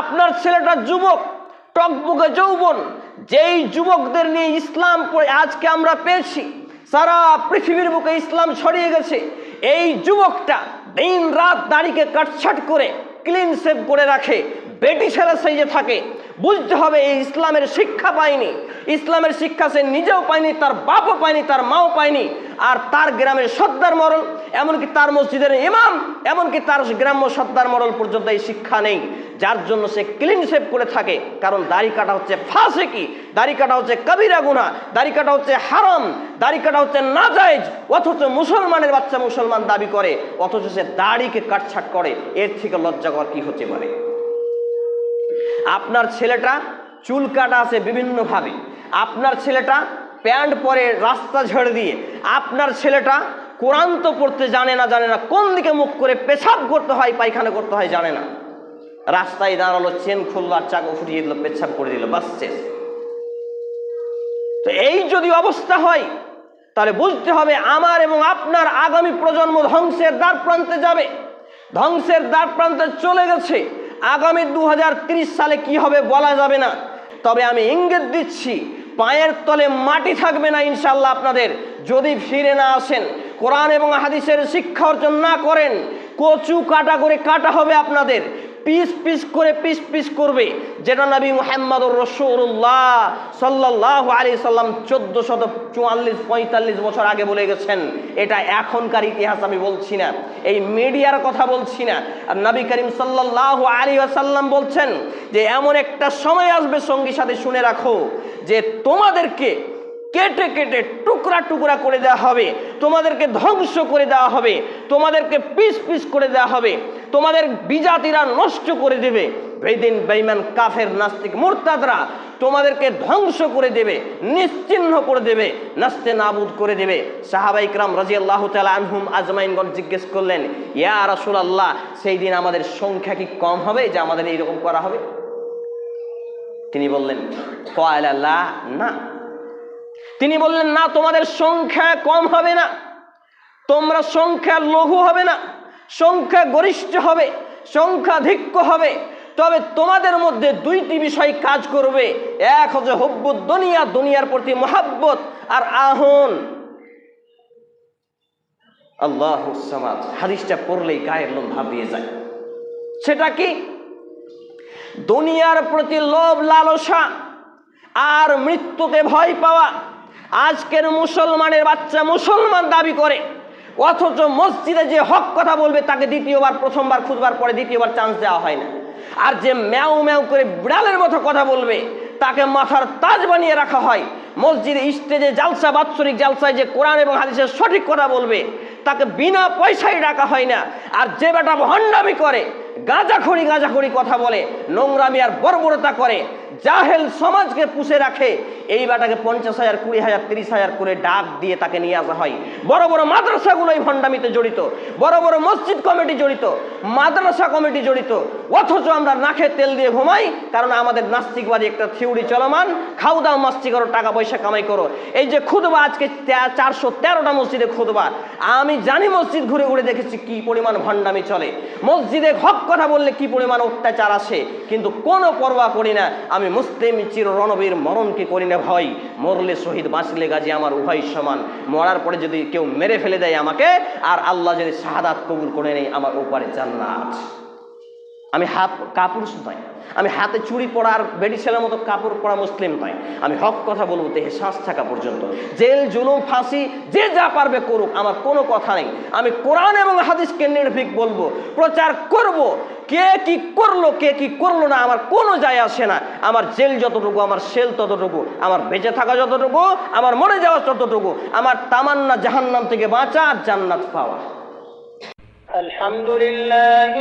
আপনার ছেলেটা যুবক, টকবুকে যৌবন, যেই যুবকদের নিয়ে ইসলাম আজকে আমরা পেয়েছি, সারা পৃথিবীর বুকে ইসলাম ছড়িয়ে গেছে, এই যুবকটা দিন রাত দাড়িকে কাটছাট করে ক্লিন সেভ করে রাখে, বেটি ছেলে সেজে থাকে, বুঝতে হবে এই ইসলামের শিক্ষা পায়নি, ইসলামের শিক্ষা সে নিজেও পায়নি, তার বাপও পায়নি, তার মাও পায়নি আর তার গ্রামের সর্দার মরল এমনকি তার মসজিদের ইমাম, এমনকি তার গ্রাম্য সর্দার মরল পর্যন্ত এই শিক্ষা নেই। যার জন্য সে ক্লিন সেভ করে থাকে। কারণ দাড়ি কাটা হচ্ছে ফাঁসে কি দাড়ি কাটা হচ্ছে কবিরা গুনা দাড়ি কাটা হচ্ছে হারাম, দাড়ি কাটা হচ্ছে নাজায়েজ, অথচ মুসলমানের বাচ্চা মুসলমান দাবি করে, অথচ সে দাড়িকে কাটছাট করে। এর থেকে লজ্জাকর কি হতে পারে? আপনার ছেলেটা চুল কাটা আছে বিভিন্নভাবে। আপনার ছেলেটা প্যান্ট পরে রাস্তা ঝেড়ে দিয়ে আপনার ছেলেটা কোরআন তো পড়তে জানে না জানে না। কোন দিকে মুখ করে পেশাব করতে হয়, পায়খানা করতে হয় জানে না। রাস্তায় দাঁড়াল, চেন খুললো আর চাকু ফুটিয়ে দিল পেছাব করে দিল, বাস শেষ। তো এই যদি অবস্থা হয়, তাহলে বুঝতে হবে আমার এবং আপনার আগামী প্রজন্ম ধ্বংসের দ্বার প্রান্তে যাবে। ধ্বংসের দ্বার প্রান্তে চলে গেছে। আগামী দু সালে কি হবে বলা যাবে না। তবে আমি ইঙ্গিত দিচ্ছি পায়ের তলে মাটি থাকবে না ইনশাল্লাহ আপনাদের। যদি ফিরে না আসেন, কোরআন এবং হাদিসের শিক্ষা অর্জন না করেন, কচু কাটা করে কাটা হবে আপনাদের। পিস পিস করে পিস পিস করবে। যেটা নবী মোহাম্মদ রসুল্লাহ সাল্লাহ আলী সাল্লাম চোদ্দ শত চুয়াল্লিশ পঁয়তাল্লিশ বছর আগে বলে গেছেন। এটা এখনকার ইতিহাস আমি বলছি না। এই মিডিয়ার কথা বলছি না। আর নবী করিম সাল্লাহ আলী আসাল্লাম বলছেন যে, এমন একটা সময় আসবে সঙ্গী সাথে শুনে রাখো যে, তোমাদেরকে কেটে কেটে টুকরা টুকরা করে দেওয়া হবে। তোমাদেরকে ধ্বংস করে দেওয়া হবে। তোমাদেরকে পিস পিস করে দেওয়া হবে। তোমাদের বিজাতিরা নষ্ট করে দেবে। বেদিন বেইমান কাফের নাস্তিক মোরতাদরা তোমাদেরকে ধ্বংস করে দেবে, নিশ্চিহ্ন করে দেবে, নাস্তে নাবুদ করে দেবে। সাহাবাইকরাম রাজি আল্লাহ আনহুম আজমাইনগঞ্জ জিজ্ঞেস করলেন, ইয়া রাসুল আল্লাহ সেই দিন আমাদের সংখ্যা কি কম হবে যে আমাদের এইরকম করা হবে? তিনি বললেন, কয়লা না। তিনি বললেন, না, তোমাদের সংখ্যা কম হবে না। তোমরা সংখ্যা লঘু হবে না। সংখ্যা গরিষ্ঠ হবে সংখ্যাধিক্য হবে। তবে তোমাদের মধ্যে দুইটি বিষয় কাজ করবে। এক হচ্ছে হব্বুদ দুনিয়া, দুনিয়ার প্রতি মহাব্বত আর আহন। আল্লাহ হাদিসটা পড়লেই গায়ের লোম ভাবিয়ে যায়। সেটা কি? দুনিয়ার প্রতি লোভ, লালসা আর মৃত্যুকে ভয় পাওয়া। আজকের মুসলমানের বাচ্চা মুসলমান দাবি করে। অথচ মসজিদে যে হক কথা বলবে, তাকে দ্বিতীয়বার, প্রথমবার খুঁজবার পরে দ্বিতীয়বার চান্স দেওয়া হয় না। আর যে ম্যাও ম্যাও করে বিড়ালের মতো কথা বলবে, তাকে মাথার তাজ বানিয়ে রাখা হয়। মসজিদে স্টেজে জালসা, বাৎসরিক জালসায় যে কোরআন এবং হাদিসের সঠিক কথা বলবে, তাকে বিনা পয়সায় ডাকা হয় না। আর যে বেটা ভণ্ডামি করে, গাঁজাখড়ি গাঁজাখড়ি কথা বলে, নোংরামি আর বর্বরতা করে জাহেল সমাজকে পুষে রাখে, এই বেটাকে পঞ্চাশ হাজার, কুড়ি হাজার, তিরিশ হাজার করে ডাক দিয়ে তাকে নিয়ে আসা হয়। বড় বড় মাদ্রাসাগুলো এই ভণ্ডামিতে জড়িত, বড় বড় মসজিদ কমিটি জড়িত, মাদ্রাসা কমিটি জড়িত, অথচ আমরা নাখে তেল দিয়ে ঘুমাই, কারণ আমাদের নাস্তিকবাদী একটা থিওরি চলমান খাও দাও মাস্তি করো, টাকা পয়সা কামাই করো। এই যে খুদবা আজকে চারশো তেরোটা মসজিদে খুদবা আমি জানি মসজিদ ঘুরে ঘুরে দেখেছি কি পরিমাণ ভণ্ডামি চলে। মসজিদে হক কথা বললে কি পরিমাণ অত্যাচার আসে, কিন্তু কোনো পরোয়া করি না। আমি মুসলিম চির রণবীর মরণকে করি না ভয় মরলে শহীদ বাঁচলে গাজী আমার উভয় সমান। মরার পরে যদি কেউ মেরে ফেলে দেয় আমাকে, আর আল্লাহ যদি শাহাদাত কবুল করে নেই আমার ওপারে জান্নাত। আমি হাত, কাপুরুষ নয়। আমি হাতে চুড়ি পরা আর বেডি ছেলের মতো কাপড় পরা মুসলিম নয়। আমি হক কথা বলব দেহে শ্বাস থাকা পর্যন্ত। জেল, জুলুম, ফাঁসি, যে যা পারবে করুক, আমার কোনো কথা নেই। আমি কোরআন এবং হাদিসকে নির্ভীক বলব, প্রচার করব। কে কি করল, কে কি করল না, আমার কোনো যায় আসে না। আমার জেল যতটুকু, আমার সেল ততটুকু, আমার বেঁচে থাকা যতটুকু, আমার মরে যাওয়া ততটুকু, আমার তামান্না জাহান্নাম থেকে বাঁচা আর জান্নাত পাওয়া। আলহামদুলিল্লাহ